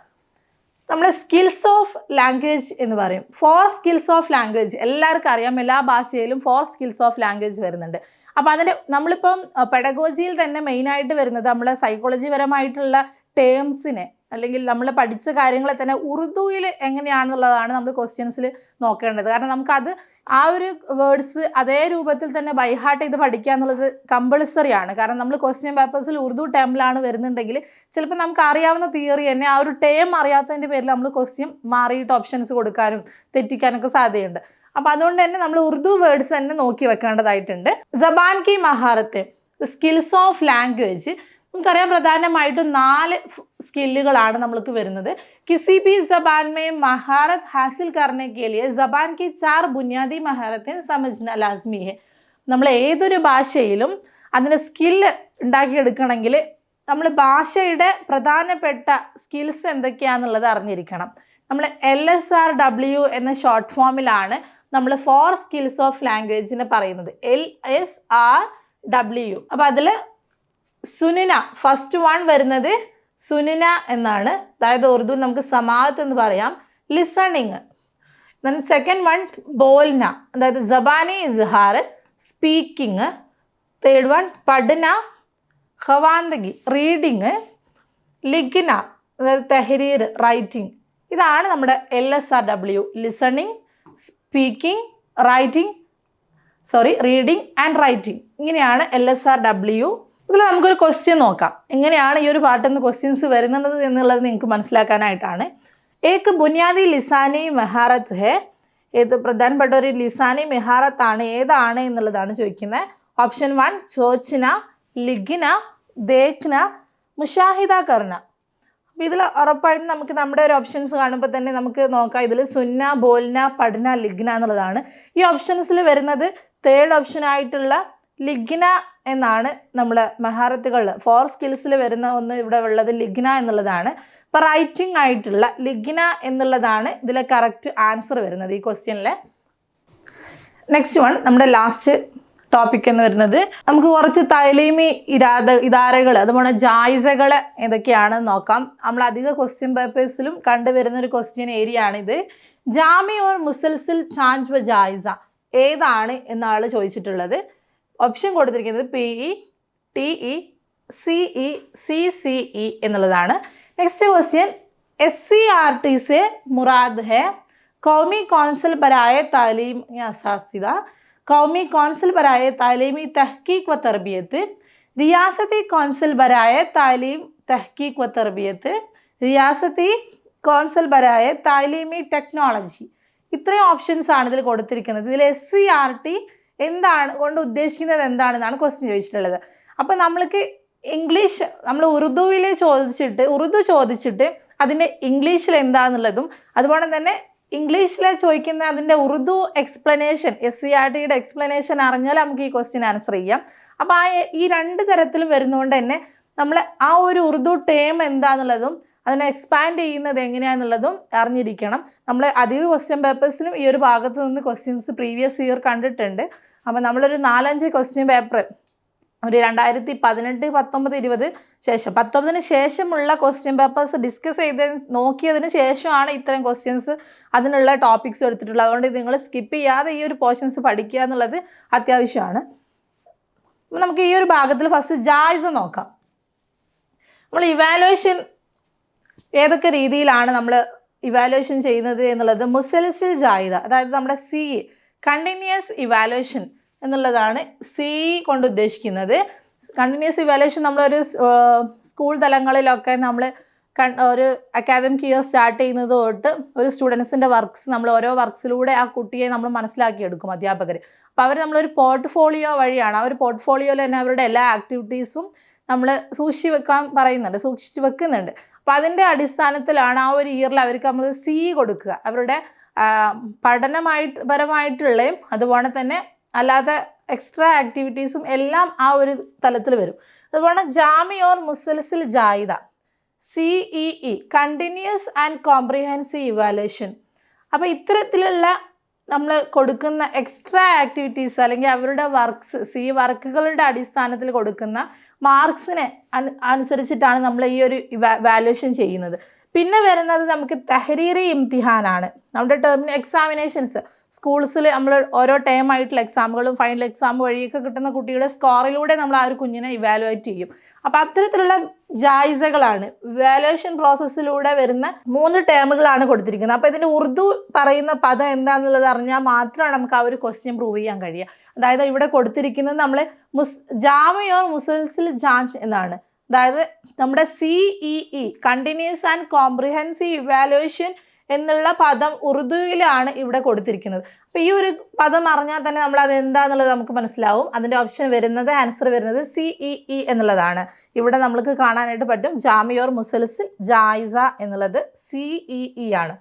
നമ്മൾ സ്കിൽസ് ഓഫ് ലാംഗ്വേജ് എന്ന് പറയും. ഫോർ സ്കിൽസ് ഓഫ് ലാംഗ്വേജ് എല്ലാവർക്കും അറിയാം എല്ലാ ഭാഷയിലും ഫോർ സ്കിൽസ് ഓഫ് ലാംഗ്വേജ് വരുന്നുണ്ട്. അപ്പോൾ അതിന്റെ നമ്മളിപ്പം പെഡഗോജിയിൽ തന്നെ മെയിനായിട്ട് വരുന്നത് നമ്മളെ സൈക്കോളജി പരമായിട്ടുള്ള ടേംസിനെ അല്ലെങ്കിൽ നമ്മൾ പഠിച്ച കാര്യങ്ങളെ തന്നെ ഉറുദുവിൽ എങ്ങനെയാണെന്നുള്ളതാണ് നമ്മൾ ക്വസ്റ്റ്യൻസിൽ നോക്കേണ്ടത്. കാരണം നമുക്കത് ആ ഒരു വേർഡ്സ് അതേ രൂപത്തിൽ തന്നെ ബൈഹാർട്ട് ചെയ്ത് പഠിക്കുക എന്നുള്ളത് കമ്പൾസറി ആണ്. കാരണം നമ്മൾ ക്വസ്റ്റ്യൻ പേപ്പേഴ്സിൽ ഉറുദു ടേമിലാണ് വരുന്നുണ്ടെങ്കിൽ ചിലപ്പോൾ നമുക്ക് അറിയാവുന്ന തിയറി തന്നെ ആ ഒരു ടേം അറിയാത്തതിന്റെ പേരിൽ നമ്മൾ ക്വസ്റ്റ്യൻ മാറിയിട്ട് ഓപ്ഷൻസ് കൊടുക്കാനും തെറ്റിക്കാനൊക്കെ സാധ്യതയുണ്ട്. അപ്പോൾ അതുകൊണ്ട് തന്നെ നമ്മൾ ഉറുദു വേർഡ്സ് തന്നെ നോക്കി വെക്കേണ്ടതായിട്ടുണ്ട്. ജബാൻ കി മഹാരത്ത് സ്കിൽസ് ഓഫ് ലാംഗ്വേജ് നമുക്കറിയാം പ്രധാനമായിട്ടും നാല് സ്കില്ലുകളാണ് നമ്മൾക്ക് വരുന്നത്. കിസി ബി ജബാൻ മേ മഹാരത് ഹാസിൽ കർണെ കെ ജബാൻ കി ചാർ ബുനിയാദി മഹാരത്തെ സമജ്ന ലാസ്മി ഹെ നമ്മൾ ഏതൊരു ഭാഷയിലും അതിന് സ്കില്ല് ഉണ്ടാക്കിയെടുക്കണമെങ്കിൽ നമ്മൾ ഭാഷയുടെ പ്രധാനപ്പെട്ട സ്കിൽസ് എന്തൊക്കെയാണെന്നുള്ളത് അറിഞ്ഞിരിക്കണം. നമ്മൾ എൽ എസ് ആർ ഡബ്ല്യു എന്ന ഷോർട്ട് ഫോമിലാണ് നമ്മൾ ഫോർ സ്കിൽസ് ഓഫ് ലാംഗ്വേജിനെ പറയുന്നത്. എൽ എസ് ആർ ഡബ്ല്യു അപ്പോൾ അതിൽ സുനിന ഫസ്റ്റ് വൺ വരുന്നത് സുനിന എന്നാണ്. അതായത് ഉറുദു നമുക്ക് സമാത്ത് എന്ന് പറയാം. ലിസണിങ് സെക്കൻഡ് വൺ ബോൽന. അതായത് ജബാനി ഇസ്ഹാർ സ്പീക്കിംഗ് തേർഡ് വൺ പഠന ഖവാന്തഗി റീഡിങ് ലിഗ്ന അതായത് തെഹരീർ റൈറ്റിംഗ് ഇതാണ് നമ്മുടെ L S R W listening speaking writing sorry reading and writing ഇങ്ങനെയാണ് എൽ എസ് ആർ ഡബ്ല്യു ഇതിൽ നമുക്കൊരു ക്വസ്റ്റ്യൻ നോക്കാം. എങ്ങനെയാണ് ഈ ഒരു പാട്ടിൽ നിന്ന് ക്വസ്റ്റ്യൻസ് വരുന്നത് എന്നുള്ളത് നിങ്ങൾക്ക് മനസ്സിലാക്കാനായിട്ടാണ്. ഏക്ക് ബുനിയാദി ലിസാനി മെഹാറത്ത് ഹെ? ഏത് പ്രധാനപ്പെട്ട ഒരു ലിസാനി മെഹാറത്ത് ആണ് ഏതാണ് എന്നുള്ളതാണ് ചോദിക്കുന്നത് ഓപ്ഷൻ വൺ ചോച്ചിന ലിഖിന ദേഖ്ന മുഷാഹിദ കർണ. അപ്പോൾ ഇതിൽ ഉറപ്പായിട്ടും നമുക്ക് നമ്മുടെ ഒരു ഓപ്ഷൻസ് കാണുമ്പോൾ തന്നെ നമുക്ക് നോക്കാം. ഇതിൽ സുന്ന ബോൽന പഠന ലിഗ്ന എന്നുള്ളതാണ്. ഈ ഓപ്ഷൻസിൽ വരുന്നത് തേർഡ് ഓപ്ഷൻ ആയിട്ടുള്ള ലിഗ്ന എന്നാണ് നമ്മുടെ മഹാരത്തുകളിൽ ഫോർ സ്കിൽസിൽ വരുന്ന ഒന്ന് ഇവിടെ ഉള്ളത് ലിഗ്ന എന്നുള്ളതാണ്. അപ്പോൾ റൈറ്റിംഗ് ആയിട്ടുള്ള ലിഗ്ന എന്നുള്ളതാണ് ഇതിലെ കറക്റ്റ് ആൻസർ വരുന്നത് ഈ ക്വസ്റ്റ്യനിലെ നെക്സ്റ്റ് വൺ നമ്മുടെ ലാസ്റ്റ് ടോപ്പിക് എന്ന് വരുന്നത്. നമുക്ക് കുറച്ച് തൈലീമി ഇരാത ഇതാരകൾ അതുപോലെ ജായിസകൾ ഏതൊക്കെയാണെന്ന് നോക്കാം. നമ്മൾ അധിക ക്വസ്റ്റ്യൻ പേപ്പേഴ്സിലും കണ്ടുവരുന്ന ഒരു ക്വസ്റ്റ്യൻ ഏരിയ ആണിത്. ജാമി ഓർ മുസൽസിൽ ചാഞ്ച് വ ജായിസ? ഏതാണ് എന്നാണ് ചോദിച്ചിട്ടുള്ളത്. ഓപ്ഷൻ കൊടുത്തിരിക്കുന്നത് P E T E C E C C E എന്നുള്ളതാണ്. Next question S C R T സെ മുറാദ് ഹെ. കൗമി കൗൺസിൽ പരായ താലീം അസാസ്യത കൗമി കൗൺസിൽ ബരായ താലീമി തഹ്ക്കീഖ് വ തർബിയത്ത് റിയാസത്തി കൗൺസിൽ ബരായ താലീം തഹ്ക്കീഖ് വ തർബിയത്ത് റിയാസത്തി കൗൺസിൽ ബരായ താലീമി ടെക്നോളജി. ഇത്രയും ഓപ്ഷൻസ് ആണ് ഇതിൽ കൊടുത്തിരിക്കുന്നത്. ഇതിൽ എസ് സി ആർ ടി എന്താണ് കൊണ്ട് ഉദ്ദേശിക്കുന്നത് എന്താണെന്നാണ് ക്വസ്റ്റ്യൻ ചോദിച്ചിട്ടുള്ളത്. അപ്പോൾ നമ്മൾക്ക് ഇംഗ്ലീഷ് നമ്മൾ ഉറുദുവിൽ ചോദിച്ചിട്ട് ഉറുദു ചോദിച്ചിട്ട് അതിന്റെ ഇംഗ്ലീഷിൽ എന്താണെന്നുള്ളതും അതുപോലെ തന്നെ ഇംഗ്ലീഷിൽ ചോദിക്കുന്ന അതിന്റെ Urdu explanation S C R ടിയുടെ എക്സ്പ്ലനേഷൻ അറിഞ്ഞാൽ നമുക്ക് ഈ ക്വസ്റ്റ്യൻ ആൻസർ ചെയ്യാം. അപ്പോൾ ആ ഈ രണ്ട് തരത്തിലും വരുന്നതുകൊണ്ട് തന്നെ നമ്മൾ ആ ഒരു ഉറുദു ടേം എന്താണെന്നുള്ളതും അതിനെ എക്സ്പാൻഡ് ചെയ്യുന്നത് എങ്ങനെയാണെന്നുള്ളതും അറിഞ്ഞിരിക്കണം. നമ്മൾ അധിക ക്വസ്റ്റ്യൻ പേപ്പേഴ്സിലും ഈ ഒരു ഭാഗത്ത് നിന്ന് ക്വസ്റ്റ്യൻസ് പ്രീവിയസ് ഇയർ കണ്ടിട്ടുണ്ട്. അപ്പോൾ നമ്മളൊരു നാലഞ്ച് ക്വസ്റ്റ്യൻ പേപ്പർ ഒരു രണ്ടായിരത്തി പതിനെട്ട് പത്തൊമ്പത് ഇരുപത് ശേഷം. പത്തൊമ്പതിന് ശേഷമുള്ള ക്വസ്റ്റ്യൻ പേപ്പേഴ്സ് ഡിസ്കസ് ചെയ്ത് നോക്കിയതിന് ശേഷമാണ് ഇത്തരം ക്വസ്റ്റ്യൻസ് അതിനുള്ള ടോപ്പിക്സ് എടുത്തിട്ടുള്ളത്. അതുകൊണ്ട് നിങ്ങൾ സ്കിപ്പ് ചെയ്യാതെ ഈ ഒരു പോർഷൻസ് പഠിക്കുക എന്നുള്ളത് അത്യാവശ്യമാണ്. നമുക്ക് ഈ ഒരു ഭാഗത്തിൽ ഫസ്റ്റ് ജായ്സ് നോക്കാം. നമ്മൾ ഇവാലുവേഷൻ ഏതൊക്കെ രീതിയിലാണ് നമ്മൾ ഇവാലുവേഷൻ ചെയ്യുന്നത് എന്നുള്ളത് മുസലിസിൽ ജായിദ അതായത് നമ്മുടെ സി കണ്ടിന്യൂസ് ഇവാലുവേഷൻ എന്നുള്ളതാണ് സി കൊണ്ട് ഉദ്ദേശിക്കുന്നത്. കണ്ടിന്യൂസ് ഇവാലുവേഷൻ നമ്മളൊരു സ്കൂൾ തലങ്ങളിലൊക്കെ നമ്മൾ ഒരു അക്കാദമിക് ഇയർ സ്റ്റാർട്ട് ചെയ്യുന്നത് തൊട്ട് ഒരു സ്റ്റുഡൻസിന്റെ വർക്ക്സ് നമ്മൾ ഓരോ വർക്ക്സിലൂടെ ആ കുട്ടിയെ നമ്മൾ മനസ്സിലാക്കിയെടുക്കും അധ്യാപകർ അപ്പോൾ അവർ നമ്മളൊരു പോർട്ട്ഫോളിയോ വഴിയാണ്. ആ ഒരു പോർട്ട്ഫോളിയോയിൽ തന്നെ അവരുടെ എല്ലാ ആക്ടിവിറ്റീസും നമ്മൾ സൂക്ഷിച്ച് വെക്കാൻ പറയുന്നുണ്ട് സൂക്ഷിച്ച് വെക്കുന്നുണ്ട്. അപ്പോൾ അതിന്റെ അടിസ്ഥാനത്തിലാണ് ആ ഒരു ഇയറിൽ അവർക്ക് നമ്മൾ സി കൊടുക്കുക. അവരുടെ പഠനമായിട്ട് പരമായിട്ടുള്ളതും അതുപോലെ തന്നെ അല്ലാത്ത എക്സ്ട്രാ ആക്ടിവിറ്റീസും എല്ലാം ആ ഒരു തലത്തിൽ വരും. അതുപോലെ ജാമിയോർ മുസൽസിൽ ജായിദ. C E E continuous and comprehensive evaluation അപ്പോൾ ഇത്തരത്തിലുള്ള നമ്മൾ കൊടുക്കുന്ന എക്സ്ട്രാ ആക്ടിവിറ്റീസ് അല്ലെങ്കിൽ അവരുടെ വർക്ക്സ് സി വർക്കുകളുടെ അടിസ്ഥാനത്തിൽ കൊടുക്കുന്ന മാർക്സിനെ അനുസരിച്ചിട്ടാണ് നമ്മൾ ഈ ഒരു വാലുവേഷൻ ചെയ്യുന്നത്. പിന്നെ വരുന്നത് നമുക്ക് തെഹരീറി ഇംതിഹാനാണ്. നമ്മുടെ ടേമിന് എക്സാമിനേഷൻസ് സ്കൂൾസിൽ നമ്മൾ ഓരോ ടേം ആയിട്ടുള്ള എക്സാമുകളും ഫൈനൽ എക്സാം വഴിയൊക്കെ കിട്ടുന്ന കുട്ടിയുടെ സ്കോറിലൂടെ നമ്മൾ ആ ഒരു കുഞ്ഞിനെ ഇവാലുവേറ്റ് ചെയ്യും. അപ്പോൾ അത്തരത്തിലുള്ള ജായിസകളാണ് ഇവാലുവേഷൻ പ്രോസസ്സിലൂടെ വരുന്ന മൂന്ന് ടേമുകളാണ് കൊടുത്തിരിക്കുന്നത്. അപ്പോൾ ഇതിന്റെ ഉറുദു പറയുന്ന പദം എന്താണെന്നുള്ളത് അറിഞ്ഞാൽ മാത്രമാണ് നമുക്ക് ആ ഒരു ക്വസ്റ്റ്യൻ പ്രൂവ് ചെയ്യാൻ കഴിയുക. അതായത് ഇവിടെ കൊടുത്തിരിക്കുന്നത് നമ്മൾ മുസ് ജാമയോർ മുസൽസിൽ ജാഞ്ച് എന്നാണ്. അതായത് നമ്മുടെ C E E continuous and comprehensive evaluation എന്നുള്ള പദം ഉറുദുവിലാണ് ഇവിടെ കൊടുത്തിരിക്കുന്നത്. അപ്പോൾ ഈ ഒരു പദം അറിഞ്ഞാൽ തന്നെ നമ്മൾ അത് എന്താണെന്നുള്ളത് നമുക്ക് മനസ്സിലാവും. അതിന്റെ ഓപ്ഷൻ വരുന്നത് ആൻസർ വരുന്നത് സി ഇ ഇ എന്നുള്ളതാണ്. ഇവിടെ നമ്മൾക്ക് കാണാനായിട്ട് പറ്റും ജാമിയോർ മുസൽസിൽ ജായിസ എന്നുള്ളത് സി ഇ ഇ ആണ്.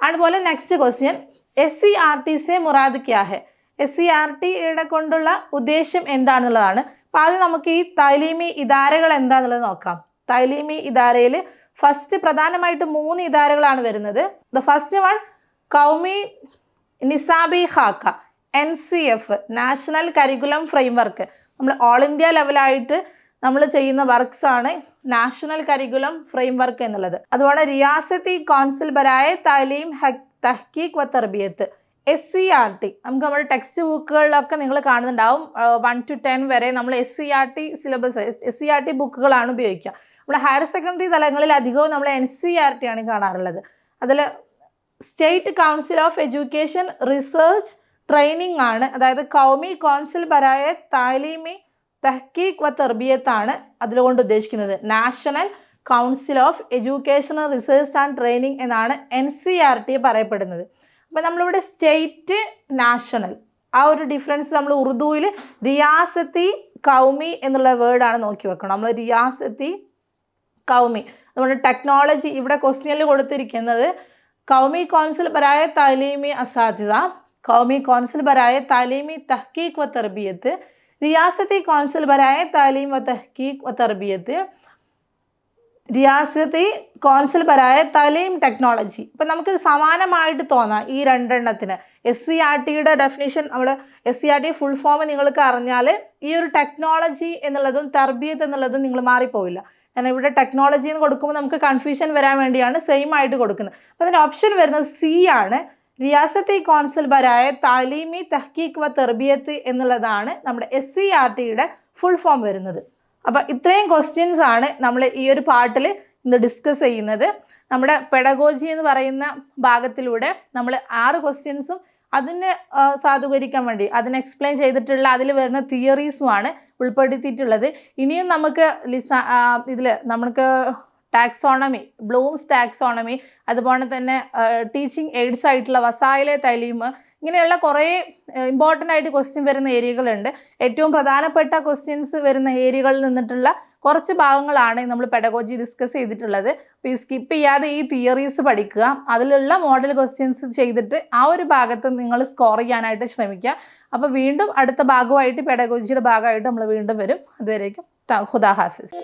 അതുപോലെ next question S C R T സെ മുറാദ് ക്യാഹെ എസ് സി ആർ ടിയുടെ കൊണ്ടുള്ള ഉദ്ദേശം എന്താണെന്നുള്ളതാണ് അപ്പോൾ ആദ്യം നമുക്ക് ഈ തൈലീമി ഇദാരകൾ എന്താണെന്നുള്ളത് നോക്കാം. തൈലീമി ഇദാരയിൽ ഫസ്റ്റ് പ്രധാനമായിട്ട് മൂന്ന് ഇതാരകളാണ് വരുന്നത്. ദ ഫസ്റ്റ് വൺ കൗമി നിസാബി ഹാക്ക N C F national curriculum framework നമ്മൾ ഓൾ ഇന്ത്യ ലെവലായിട്ട് നമ്മൾ ചെയ്യുന്ന വർക്ക്സ് ആണ് നാഷണൽ കരിക്കുലം ഫ്രെയിംവർക്ക് എന്നുള്ളത്. അതുപോലെ റിയാസത്തി കൗൺസിൽ ബരായ താലീം ഹക് തഹ്കീഖ് വ തർബിയത്ത് എസ് സി ആർ ടി നമുക്ക് നമ്മുടെ ടെക്സ്റ്റ് ബുക്കുകളിലൊക്കെ നിങ്ങൾ കാണുന്നുണ്ടാവും. വൺ ടു ടെൻ വരെ നമ്മൾ S C R T syllabus S C R T ബുക്കുകളാണ് ഉപയോഗിക്കുക. നമ്മുടെ ഹയർ സെക്കൻഡറി തലങ്ങളിൽ അധികവും നമ്മൾ എൻ സി ആർ ടി ആണ് കാണാറുള്ളത്. അതിൽ state council of education research training ആണ്. അതായത് കൗമി കൗൺസിൽ പരായ താലീമി തഹ്കീഖ് വ തെർബിയത്താണ് അതിലുകൊണ്ട് ഉദ്ദേശിക്കുന്നത്. National council of educational research and training എന്നാണ് എൻ സി ആർ ടി പറയപ്പെടുന്നത്. അപ്പോൾ നമ്മളിവിടെ സ്റ്റേറ്റ് നാഷണൽ ആ ഒരു ഡിഫറൻസ് നമ്മൾ ഉറുദുവിൽ റിയാസത്തി കൗമി എന്നുള്ള വേർഡാണ് നോക്കി വെക്കണം. നമ്മൾ റിയാസത്തി കൗമി. നമ്മുടെ ടെക്നോളജി ഇവിടെ ക്വസ്റ്റ്യനിൽ കൊടുത്തിരിക്കുന്നത് കൗമി കൗൺസിൽ പരായ താലീമി അസാധ്യത. കൗമി കൗൺസിൽ പരായ താലീമി തഹ്കീഖ് വ തർബിയത്ത്. റിയാസത്തി കൗൺസിൽ പരായ താലീം വ തഹ്കീഖ് വ തർബിയത്ത്. റിയാസത്തി കൗൺസിൽ പരായ താലീം ടെക്നോളജി ഇപ്പം നമുക്ക് സമാനമായിട്ട് തോന്നാം ഈ രണ്ടെണ്ണത്തിന്. എസ് സി ആർ ടിയുടെ ഡെഫിനേഷൻ നമ്മൾ S C R T full form നിങ്ങൾക്ക് അറിഞ്ഞാൽ ഈ ഒരു ടെക്നോളജി എന്നുള്ളതും തർബിയത്ത് എന്നുള്ളതും നിങ്ങൾ മാറിപ്പോവില്ല. കാരണം ഇവിടെ ടെക്നോളജി എന്ന് കൊടുക്കുമ്പോൾ നമുക്ക് കൺഫ്യൂഷൻ വരാൻ വേണ്ടിയാണ് സെയിം ആയിട്ട് കൊടുക്കുന്നത്. അപ്പോൾ അതിന്റെ ഓപ്ഷൻ വരുന്നത് സി ആണ്. റിയാസത്തി കോൺസിൽ ബരായ താലീമി തഹ്ക്കീഖ് വ തെർബിയത്ത് എന്നുള്ളതാണ് നമ്മുടെ എസ് സി ആർ ടിയുടെ ഫുൾ ഫോം വരുന്നത്. അപ്പോൾ ഇത്രയും ക്വസ്റ്റ്യൻസ് ആണ് നമ്മൾ ഈ ഒരു പാട്ടിൽ ഇന്ന് ഡിസ്കസ് ചെയ്യുന്നത്. നമ്മുടെ പെഡഗോജി എന്ന് പറയുന്ന ഭാഗത്തിലൂടെ നമ്മൾ ആറ് ക്വസ്റ്റ്യൻസും അതിനെ സാധൂകരിക്കാൻ വേണ്ടി അതിനെ എക്സ്പ്ലെയിൻ ചെയ്തിട്ടുള്ള അതിൽ വരുന്ന തിയറീസുമാണ് ഉൾപ്പെടുത്തിയിട്ടുള്ളത്. ഇനിയും നമുക്ക് ലിസ ഇതിൽ നമുക്ക് ടാക്സോണമി ബ്ലൂംസ് ടാക്സോണമി അതുപോലെ തന്നെ ടീച്ചിങ് എയ്ഡ്സ് ആയിട്ടുള്ള വസായിലെ തലീമ് ഇങ്ങനെയുള്ള കുറേ ഇമ്പോർട്ടന്റ് ആയിട്ട് ക്വസ്റ്റ്യൻ വരുന്ന ഏരിയകളുണ്ട് ഏറ്റവും പ്രധാനപ്പെട്ട ക്വസ്റ്റ്യൻസ് വരുന്ന ഏരിയകളിൽ നിന്നിട്ടുള്ള കുറച്ച് ഭാഗങ്ങളാണ് നമ്മൾ പെഡഗോജി ഡിസ്കസ് ചെയ്തിട്ടുള്ളത്. അപ്പോൾ സ്കിപ്പ് ചെയ്യാതെ ഈ തിയറീസ് പഠിക്കുക. അതിലുള്ള മോഡൽ ക്വസ്റ്റ്യൻസ് ചെയ്തിട്ട് ആ ഒരു ഭാഗത്ത് നിങ്ങൾ സ്കോർ ചെയ്യാനായിട്ട് ശ്രമിക്കുക. അപ്പോൾ വീണ്ടും അടുത്ത ഭാഗമായിട്ട് പെഡഗോജിയുടെ ഭാഗമായിട്ട് നമ്മൾ വീണ്ടും വരും. അതുവരേക്കും ഹുദാ ഹാഫിസ്.